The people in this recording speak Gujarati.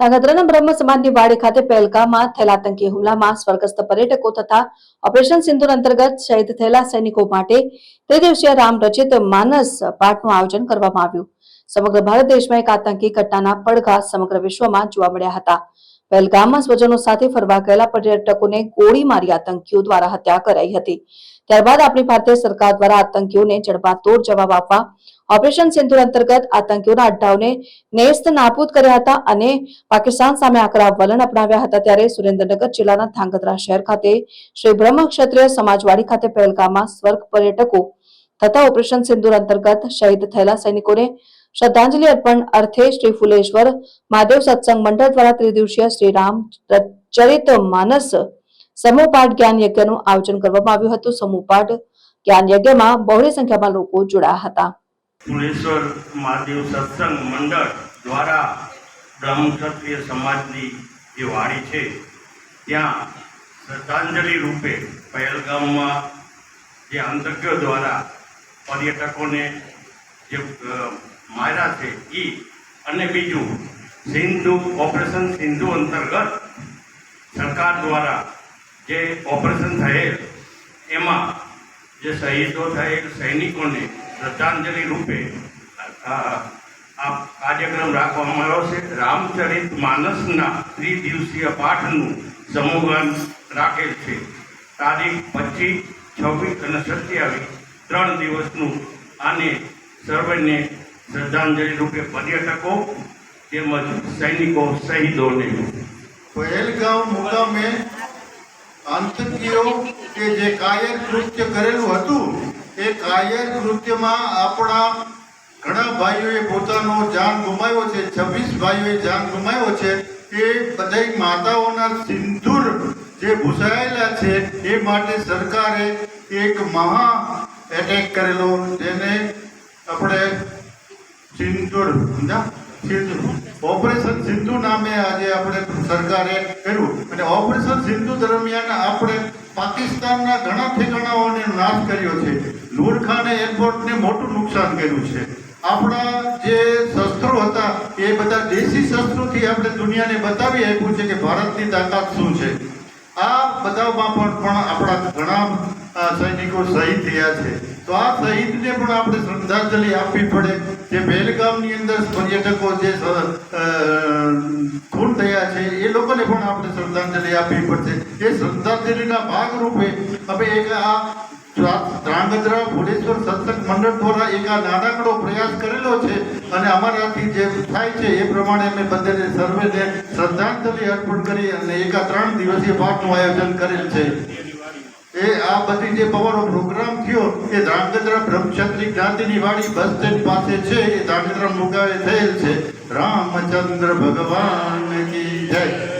ધાંગધ્રાના બ્રહ્મ સમાજની વાડી ખાતે પહેલગામમાં થયેલા આતંકી હુમલામાં સ્વર્ગસ્થ પર્યટકો તથા ઓપરેશન સિંધુર અંતર્ગત શહીદ થયેલા સૈનિકો માટે ત્રિદિવસીય રામ રચિત માનસ પાઠનું આયોજન કરવામાં આવ્યું. સમગ્ર ભારત દેશમાં એક આતંકી ઘટનાના પડઘા સમગ્ર વિશ્વમાં જોવા મળ્યા હતા. પહેલગામમાં સ્વજનો સાથે ફરવા ગયેલા પર્યટકોને ગોળી મારી આતંકીઓ દ્વારા હત્યા કરાઈ હતી. ત્યારબાદ આપણી ભારતીય સરકાર દ્વારા આતંકીઓને જડબાતોડ જવાબ આપવા ઓપરેશન સિંધુર અંતર્ગત આતંકીઓના અડ્ડાઓને નેસ્ત નાબૂદ કર્યા હતા અને પાકિસ્તાન સામે આકરા વલણ અપનાવ્યા હતા ત્યારે સુરેન્દ્રનગર જિલ્લાના ધાંગધ્રા શહેર ખાતે શ્રી બ્રહ્મ ક્ષત્રિય સમાજવાડી ખાતે પહેલગામમાં સ્વર્ગ પર્યટકો તથા ઓપરેશન સિંદુર અંતર્ગત શહીદ થયેલા સૈનિકોને શ્રદ્ધાંજલિ અર્પણ અર્થે શ્રી ફુલેશ્વર મહાદેવ સત્સંગ મંડળ દ્વારા ત્રિદિવસીય શ્રી રામ ચરિત માનસ સમૂહ પાઠ જ્ઞાન યજ્ઞનું આયોજન કરવામાં આવ્યું હતું. સમૂહ પાઠ જ્ઞાન યજ્ઞમાં બહોળી સંખ્યામાં લોકો જોડાયા હતા. ફુલેશ્વર મહાદેવ સત્સંગ મંડળ દ્વારા બ્રહ્મ ક્ષત્રિય સમાજની જે વાડી છે, ત્યાં શ્રદ્ધાંજલિ રૂપે પહેલગામમાં જે આતંકીઓ દ્વારા પર્યટકોને જે માર્યા છે એ અને બીજું સિંધુ, ઓપરેશન સિંધુ અંતર્ગત સરકાર દ્વારા જે ઓપરેશન થયેલ, એમાં જે શહીદો થયેલ સૈનિકોને શ્રદ્ધાંજલિ રૂપે, આ કાર્યક્રમ રાખવામાં આવ્યો છે. રામચરિત માનસના ત્રિદિવસીય પાઠનું સમૂહગાન રાખેલ છે. તારીખ પચીસ, છવ્વીસ અને સત્યાવીસ, ત્રણ દિવસનું આને સર્વેને શ્રદ્ધાંજલિ રૂપે પર્યટકો તેમજ સૈનિકો શહીદોને. પહેલગામ મુકામે આતંકીઓ કે જે કાયર કૃત્ય કરેલું હતું એ કાયર કૃત્યમાં આપણા ઘણા ભાઈઓએ પોતાનો જાન ગુમાવ્યો છે, છવ્વીસ ભાઈઓએ જાન ગુમાવ્યો છે, એ બધાય માતાઓના સિંદૂર જે ભૂસાયેલા છે, એ માટે સરકારે એક મહા એટેક કરેલો, જેને આપણે સમજ્યા? સિંદૂર ઓપરેશન સિંધુ નામે આજે આપણે સરકારે કર્યું અને ઓપરેશન સિંધુ દરમિયાન આપણે પાકિસ્તાનના ઘણા ઠેકાણાઓને નાશ કર્યો છે. નૂરખાને એરપોર્ટને મોટું નુકસાન કર્યું છે. આપણા જે શસ્ત્રો હતા, એ બધા દેશી શસ્ત્રોથી આપણે દુનિયાને બતાવી આપ્યું છે કે ભારતની તાકાત શું છે. આ બધામાં પણ પણ આપણા ઘણા સૈનિકો શહીદ થયા છે. તો આ શહીદને પણ આપણે શ્રદ્ધાંજલિ આપવી પડે. જે બેલગામની અંદર પર્યટકો જે સ- અ, ખૂન થયા છે એ લોકોને પણ આપણે શ્રદ્ધાંજલિ આપવી પડશે. એ શ્રદ્ધાંજલિના ભાગરૂપે અમે એક આ ધ્રાંગધ્રા ભુલેશ્વર સત્સંગ મંડળ દ્વારા એક આ નાનકડો પ્રયાસ કરેલો છે અને અમારાથી જે થાય છે એ પ્રમાણે અમે બધાને સર્વેને શ્રદ્ધાંજલિ અર્પણ કરી અને એકા ત્રણ દિવસીય પાઠનું આયોજન કરેલ છે. એ આ બધી જે પવાનો પ્રોગ્રામ થયો એ ધ્રાંગધ્રા બ્રહ્મક્ષત્રી જ્ઞાતિની વાડી બસ સ્ટેન્ડ પાસે છે. એ ધ્રાંગધ્રા મુકાવે થયેલ છે. રામચંદ્ર ભગવાન કી જય.